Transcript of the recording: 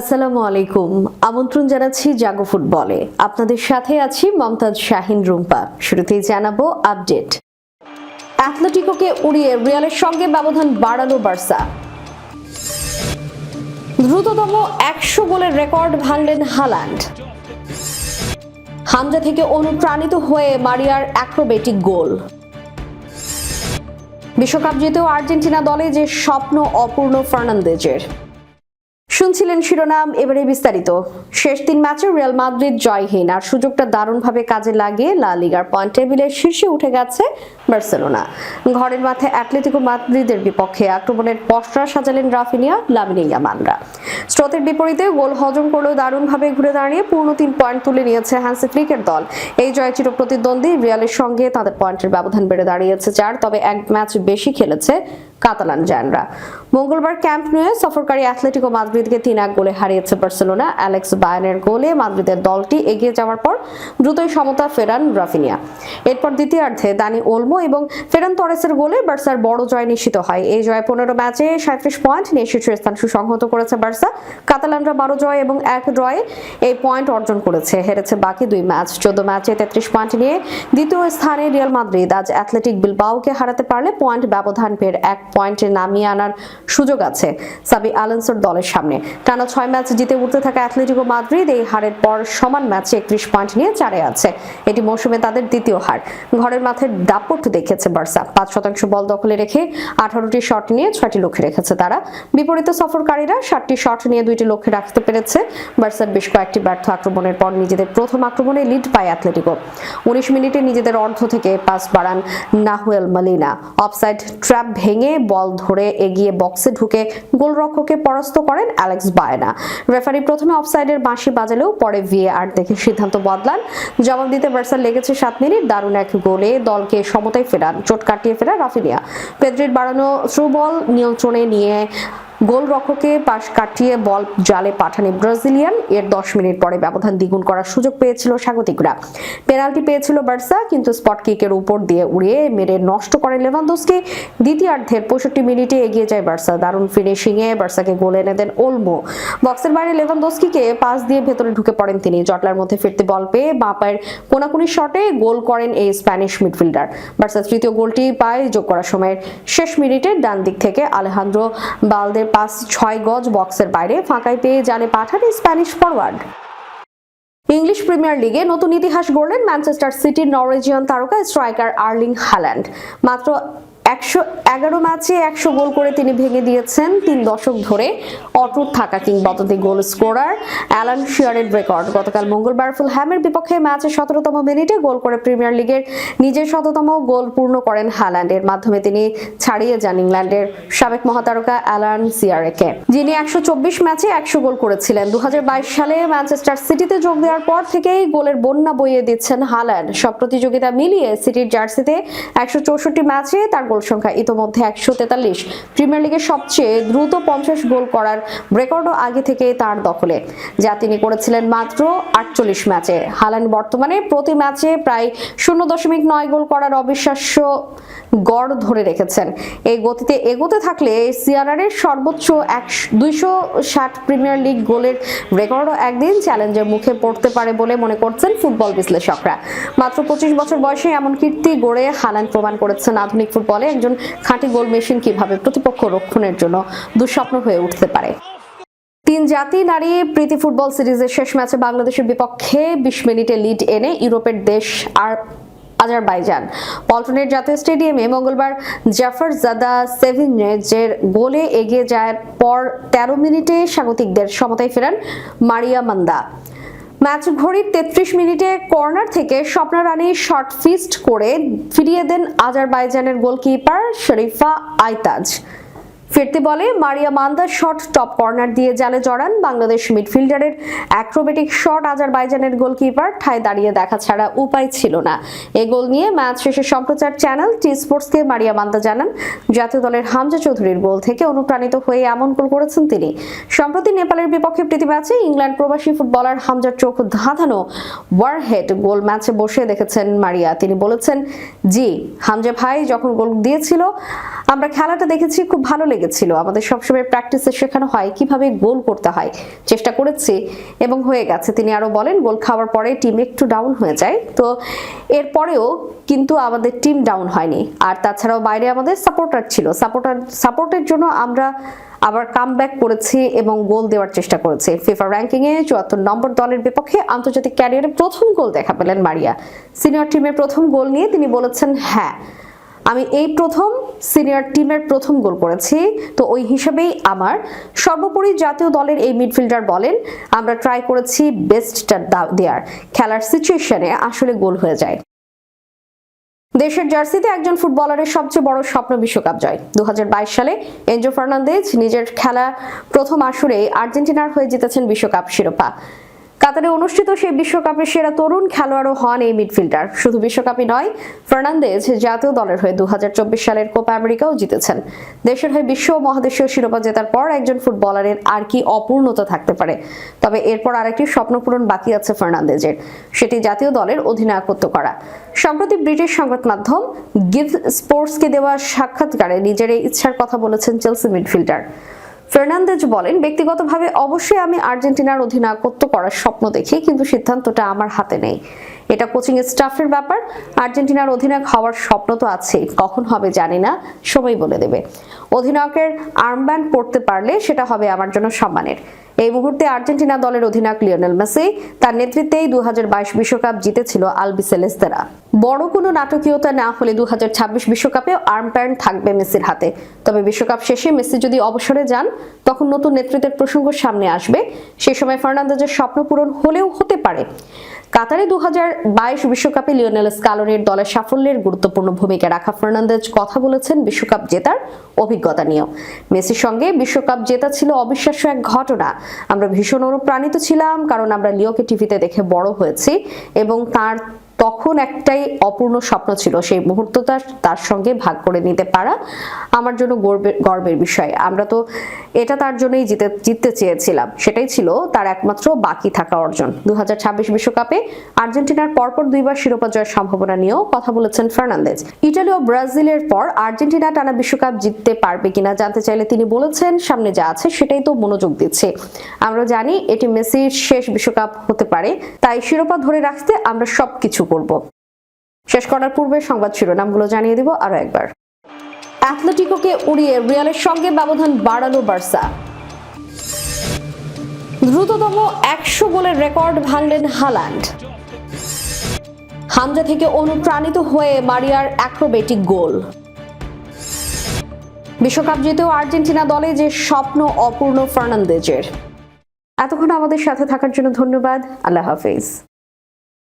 আসসালামু আলাইকুম। আমন্ত্রণ জানাচ্ছি জাগো ফুটবলে। আপনাদের সাথে আছি মমতাজ শাহিন রুম্পা। শুরুতেই জানাব আপডেট। অ্যাথলেটিকোকে উড়িয়ে রিয়ালের সঙ্গে ব্যবধান বাড়ালো বার্সা। দ্রুততম একশো গোলের রেকর্ড ভাঙলেন হালান্ড। হামজা থেকে অনুপ্রাণিত হয়ে মারিয়ার অ্যাক্রোবেটিক গোল। বিশ্বকাপ জিতেও আর্জেন্টিনা দলে যে স্বপ্ন অপূর্ণ ফার্নান্দেজের। শুনছিলেন শিরোনাম, এবারে বিস্তারিত। শেষ তিন ম্যাচে রিয়াল মাদ্রিদ জয়হীন আর সুযোগটা দারুণভাবে কাজে লাগিয়ে লা লিগার পয়েন্ট টেবিলের শীর্ষে উঠে গেছে বার্সেলোনা। ঘরের মাঠে অ্যাটলেটিকো মাদ্রিদের বিপক্ষে আক্রমণের পশরা সাজালেন রাফিনিয়া লামিনে ইয়ামানরা স্রোতের বিপরীতে গোল হজম করলেও দারুণভাবে ঘুরে দাঁড়িয়ে পূর্ণ তিন পয়েন্ট তুলে নিয়েছে হ্যান্সি ক্রিকেট দল। এই জয় চির প্রতিদ্বন্দ্বী রিয়ালের সঙ্গে, তাদের পয়েন্টের ব্যবধান বেড়ে দাঁড়িয়েছে চার, তবে এক ম্যাচ বেশি খেলেছে কাতালান জানরা মঙ্গলবার ক্যাম্প নিয়ে সফরকারী অ্যাথলেটিকো মাদ্রিদকে তিন এক গোলে হারিয়েছে বার্সেলোনা। অ্যালেক্স বায়ানের গোলে মাদ্রিদের দলটি এগিয়ে যাওয়ার পর দ্রুতই সমতা ফেরান রাফিনিয়া। এরপর দ্বিতীয়ার্ধে দানি ওলমো এবং ফেরান তরেসের গোলে বার্সার বড় জয় নিশ্চিত হয়। এই জয় পনেরো ম্যাচে সাঁত্রিশ পয়েন্ট নিয়ে শীর্ষস্থান সুসংহত করেছে বার্সা। কাতালানরা বারো জয় এবং এক ড্রয়ে এই পয়েন্ট অর্জন করেছে। হেরেছে বাকি দুই ম্যাচ। চোদ্দ ম্যাচে তেত্রিশ পয়েন্ট নিয়ে দ্বিতীয় স্থানে রিয়াল মাদ্রিদ। আজ অ্যাথলেটিক বিলবাওকে হারাতে পারলে পয়েন্ট ব্যবধান ফের এক পয়েন্টে নামিয়ে আনার সুযোগ আছে। সাবি আলেন্সোর দলের সামনে। টানা ছয় ম্যাচ জিতে উঠতে থাকা অ্যাথলেটিকো মাদ্রিদ এই হারের পর সমান ম্যাচে একত্রিশ পয়েন্ট নিয়ে চারে আছে। এটি মৌসুমে তাদের দ্বিতীয় হার। ঘরের মাঠে দাপট দেখেছে বার্সা। পাঁচ শতাংশ বল দখলে রেখে আঠারোটি শট নিয়ে ছয়টি লক্ষ্যে রেখেছে তারা। বিপরীত সফরকারীরা ষাটটি শট নিয়ে দুইটি লক্ষ্যে রাখতে পেরেছে। বার্সার বেশ কয়েকটি ব্যর্থ আক্রমণের পর নিজেদের প্রথম আক্রমণে লিড পায় অ্যাথলেটিকো। উনিশ মিনিটে নিজেদের অর্ধ থেকে পাস বাড়ান নাহুয়েল মালিনা। অফসাইড ট্র্যাপ ভেঙে বল ধরে এগিয়ে বক্সে ঢুকে গোলরক্ষকে পরাস্ত করেন অ্যালেক্স বায়না। রেফারি প্রথমে অফসাইডের বাঁশি বাজালেও পরে ভিএআর দেখে সিদ্ধান্ত বদলান। জবাব দিতে বার্সার লেগেছে সাত মিনিট, দারুণ এক গোলে দলকে সমতায় ফেরান। চোট কাটিয়ে ফেরা রাফিনিয়া। পেদ্রির বাড়ানো থ্রু বল নিয়ন্ত্রণে নিয়ে গোলরক্ষকে পাশ কাটিয়ে বল জালে পাঠানে ব্রাজিলিয়ান। এর দশ মিনিট পরে ব্যবধান দ্বিগুণ করার সুযোগ পেয়েছিল স্বাগতিকরা। পেনাল্টি পেয়েছিল বার্সা, কিন্তু স্পট কিকের উপর দিয়ে উড়িয়ে মেরে নষ্ট করে লেভানদোসকে। দ্বিতীয়ার্ধের পঁয়ষট্টি মিনিটে এগিয়ে যায় বার্সা। দারুণ ফিনিশিং এ বার্সাকে গোল এনে দেন ওলমো। বক্সের বাইরে লেভানদোস্কিকে পাস দিয়ে ভেতরে ঢুকে পড়েন তিনি। জটলার মধ্যে ফিরতে বল পেয়ে বাঁ পায়ের কোনাকুনি শটে গোল করেন এই স্প্যানিশ মিডফিল্ডার। বার্সা তৃতীয় গোলটি পায় যোগ করার সময়ের শেষ মিনিটে ডান দিক থেকে আলেহান্দ্রো বালদের পাস ছয় গজ বক্সের বাইরে ফাঁকাই পেয়ে জালে পাঠান স্প্যানিশ ফরওয়ার্ড ইংলিশ প্রিমিয়ার লিগে নতুন ইতিহাস গড়লেন ম্যানচেস্টার সিটির নরওয়েজিয়ান তারকা স্ট্রাইকার আর্লিং হাল্যান্ড মাত্র একশো এগারো ম্যাচে একশো গোল করে তিনি ভেঙে দিয়েছেন তিন দশক ধরে। অটুট থাকা কিংবদন্তি গোল স্কোরার অ্যালান শিয়ারের রেকর্ড। গতকাল মঙ্গলবার ফুলহ্যামের বিপক্ষে ম্যাচে সতেরোতম মিনিটে গোল করে প্রিমিয়ার লিগের নিজের শততম গোল পূর্ণ করেন হ্যাল্যান্ডের মাধ্যমে তিনি ছাড়িয়ে যান ইংল্যান্ডের সাবেক মহাতারকা অ্যালান সিয়ারেকে যিনি একশো চব্বিশ ম্যাচে একশো গোল করেছিলেন। দু হাজার বাইশ সালে ম্যানচেস্টার সিটিতে যোগ দেওয়ার পর থেকেই গোলের বন্যা বইয়ে দিচ্ছেন হাল্যান্ড সব প্রতিযোগিতা মিলিয়ে সিটির জার্সিতে একশো চৌষট্টি ম্যাচে তার গোল সংখ্যা ইতোমধ্যে একশো তেতাল্লিশ। প্রিমিয়ার লিগের সবচেয়ে দ্রুত পঞ্চাশ গোল করার রেকর্ডও আগে থেকে তার দখলে, যা তিনি করেছিলেন মাত্র আটচল্লিশ ম্যাচে। হাল্যান্ড বর্তমানে প্রতি ম্যাচে প্রায় শূন্য দশমিক নয় গোল করার অবিশ্বাস্য গড় ধরে রেখেছেন। এই গতিতে এগোতে থাকলে সিআরআরের সর্বোচ্চ এক দুইশো ষাট প্রিমিয়ার লিগ গোলের রেকর্ডও একদিন চ্যালেঞ্জের মুখে পড়তে পারে বলে মনে করছেন ফুটবল বিশ্লেষকরা। মাত্র পঁচিশ বছর বয়সে এমন কীর্তি গড়ে হালান প্রমাণ করেছেন আধুনিক ফুটবলে। একজন খাঁটি গোল মেশিন কীভাবে প্রতিপক্ষ রক্ষণের জন্য দুঃস্বপ্ন হয়ে উঠতে পারে? তিন জাতি, নারী, প্রীতি ফুটবল সিরিজের শেষ ম্যাচে বাংলাদেশের বিপক্ষে বিশ মিনিটে লিড এনে ইউরোপের দেশ আর আজারবাইজান। পল্টনের জাতীয় স্টেডিয়ামে মঙ্গলবার জাফর জাদা সেভিনেজের গোলে এগিয়ে যাওয়ার পর তেরো মিনিটে স্বাগতিকদের সমতায় ফেরান মারিয়া মান্দা। ম্যাচ ঘড়ির তেত্রিশ মিনিটে কর্নার থেকে স্বপ্না রানী শর্ট ফিস্ট করে ফিরিয়ে দেন আজারবাইজানের গোলকিপার শরীফা আইতাজ। ফিরতি বলে Maria Manda shot top corner দিয়ে জালে জড়ান বাংলাদেশ মিডফিল্ডারের অ্যাক্রোবেটিক শট আজারবাইজানের গোলকিপার ঠায় দাঁড়িয়ে দেখা ছাড়া উপায় ছিল না। এ গোল নিয়ে ম্যাচ শেষে সম্প্রচার চ্যানেল টি স্পোর্টসকে মারিয়া মান্দা জানান। জাতীয় দলের হামজা চৌধুরীর গোল থেকে অনুপ্রাণিত হয়ে এমন গোল করেছেন তিনি। সম্প্রতি নেপালের বিপক্ষে প্রীতি ম্যাচে ইংল্যান্ড প্রবাসী ফুটবলার হামজার চোখ ধাঁধানো ওয়ারহেড গোল ম্যাচে বসে দেখেছেন মারিয়া। তিনি বলেছেন, জি, হামজা ভাই যখন গোল দিয়েছিল, আমরা খেলাটা দেখেছি, খুব ভালো লেগেছিল। আমাদের সবসময় প্র্যাকটিসে শেখানো হয় কীভাবে গোল করতে হয়। চেষ্টা করেছি এবং হয়ে গেছে। তিনি আরও বলেন, গোল খাওয়ার পরে টিম একটু ডাউন হয়ে যায়। তো এরপরেও কিন্তু আমাদের টিম ডাউন হয়নি। আর তাছাড়াও বাইরে আমাদের সাপোর্টার ছিল। সাপোর্টার সাপোর্টের জন্য আমরা আবার কাম করেছি এবং গোল দেওয়ার চেষ্টা করেছি। ফিফা র্যাঙ্কিং এ চুয়াত্তর নম্বর দলের বিপক্ষে আন্তর্জাতিক ক্যারিয়ারে প্রথম গোল দেখা পেলেন মারিয়া। সিনিয়র টিমের প্রথম গোল নিয়ে তিনি বলেছেন হ্যাঁ আমি এই প্রথম সিনিয়র টিমের প্রথম গোল করেছি, তো ওই হিসাবেই আমার। সর্বোপরি জাতীয় দলের এই মিডফিল্ডার বলেন, আমরা ট্রাই করেছি বেস্টটা দেওয়ার খেলার সিচুয়েশনে আসলে গোল হয়ে যায়। দেশের জার্সিতে একজন ফুটবলারের সবচেয়ে বড় স্বপ্ন বিশ্বকাপ জয়। দু হাজার বাইশ সালে এনজো ফার্নান্দেজ নিজের খেলা প্রথম আসরে আর্জেন্টিনার হয়ে জিতেছেন বিশ্বকাপ শিরোপা। কাতারে অনুষ্ঠিত সেই বিশ্বকাপের সেরা তরুণ খেলোয়াড়ও হন এই মিডফিল্ডার। শুধু বিশ্বকাপই নয়, ফার্নান্দেজ জাতীয় দলের হয়ে দুহাজার চব্বিশ সালের কোপা আমেরিকাও জিতেছেন। দেশের হয়ে বিশ্ব ও মহাদেশীয় শিরোপা জেতার পর একজন ফুটবলারের আর কি অপূর্ণতা থাকতে পারে। তবে এরপর আরেকটি স্বপ্ন পূরণ বাকি আছে ফার্নান্দেজের, সেটি জাতীয় দলের অধিনায়কত্ব করা। সম্প্রতি ব্রিটিশ সংবাদ মাধ্যম গিভ স্পোর্টসকে দেওয়া সাক্ষাৎকারে নিজের ইচ্ছার কথা বলেছেন চেলসি মিডফিল্ডার। ফার্নান্দেজ বলেন, ব্যক্তিগতভাবে অবশ্যই আমি আর্জেন্টিনার অধিনায়কত্ব করার স্বপ্ন দেখি, কিন্তু সিদ্ধান্তটা আমার হাতে নেই। এটা কোচিং স্টাফের ব্যাপার। আর্জেন্টিনার অধিনায়ক হওয়ার স্বপ্ন তো আছে কখন হবে জানি না। সময় বলে দেবে। অধিনায়কের আর্মব্যান্ড পড়তে পারলে সেটা হবে আমার জন্য সম্মানের। এই মুহূর্তে আর্জেন্টিনা দলের অধিনায়ক লিওনেল মেসি তার নেতৃত্বেই দু বিশ্বকাপ জিতেছিল আলবিসেলেস্তেরা। বড় কোনো নাটকীয়তা না হলে দু বিশ্বকাপে আর্ম প্যান্ট থাকবে মেসির হাতে। তবে বিশ্বকাপ শেষে মেসি যদি অবসরে যান, তখন নতুন নেতৃত্বের প্রসঙ্গ সামনে আসবে। সে সময় ফার্নান্দেজের স্বপ্ন পূরণ হলেও হতে পারে। কাতারে দু বিশ্বকাপে লিওনেল স্কালোনির দলের সাফল্যের গুরুত্বপূর্ণ ভূমিকা রাখা ফার্নান্দেজ কথা বলেছেন বিশ্বকাপ জেতার অভিজ্ঞতা নিয়েও। মেসির সঙ্গে বিশ্বকাপ জেতা ছিল অবিশ্বাস্য এক ঘটনা। আমরা ভীষণ অনুপ্রাণিত ছিলাম কারণ আমরা লিওকে টিভিতে দেখে বড় হয়েছি এবং তার তখন একটাই অপূর্ণ স্বপ্ন ছিল, সেই মুহূর্তটা তার সঙ্গে ভাগ করে নিতে পারা আমার জন্য গর্বের গর্বের বিষয়। আমরা তো এটা তার জন্যই জিতে, জিততে চেয়েছিলাম। সেটাই ছিল তার একমাত্র বাকি থাকা অর্জন। দু বিশ্বকাপে আর্জেন্টিনার পরপর দুইবার শিরোপা জয়ের সম্ভাবনা নিয়েও কথা বলেছেন ফার্নান্দেজ। ইটালি ও ব্রাজিলের পর আর্জেন্টিনা টানা বিশ্বকাপ জিততে পারবে কিনা জানতে চাইলে তিনি বলেছেন, সামনে যা আছে সেটাই তো মনোযোগ দিচ্ছে। আমরা জানি এটি মেসির শেষ বিশ্বকাপ হতে পারে, তাই শিরোপা ধরে রাখতে আমরা সবকিছু শেষ করার পূর্বে সংবাদ শিরোনামগুলো জানিয়ে দিব আরও একবার। অ্যাথলেটিকোকে উড়িয়ে রিয়ালের সঙ্গে ব্যবধান বাড়ালো বার্সা। দ্রুততম একশো গোলের রেকর্ড ভাঙলেন হালান্ড। হামজা থেকে অনুপ্রাণিত হয়ে মারিয়ার অ্যাক্রোবেটিক গোল। বিশ্বকাপ জিতেও আর্জেন্টিনা দলে যে স্বপ্ন অপূর্ণ ফার্নান্দেজের। এতক্ষণ আমাদের সাথে থাকার জন্য ধন্যবাদ। আল্লাহ হাফিজ।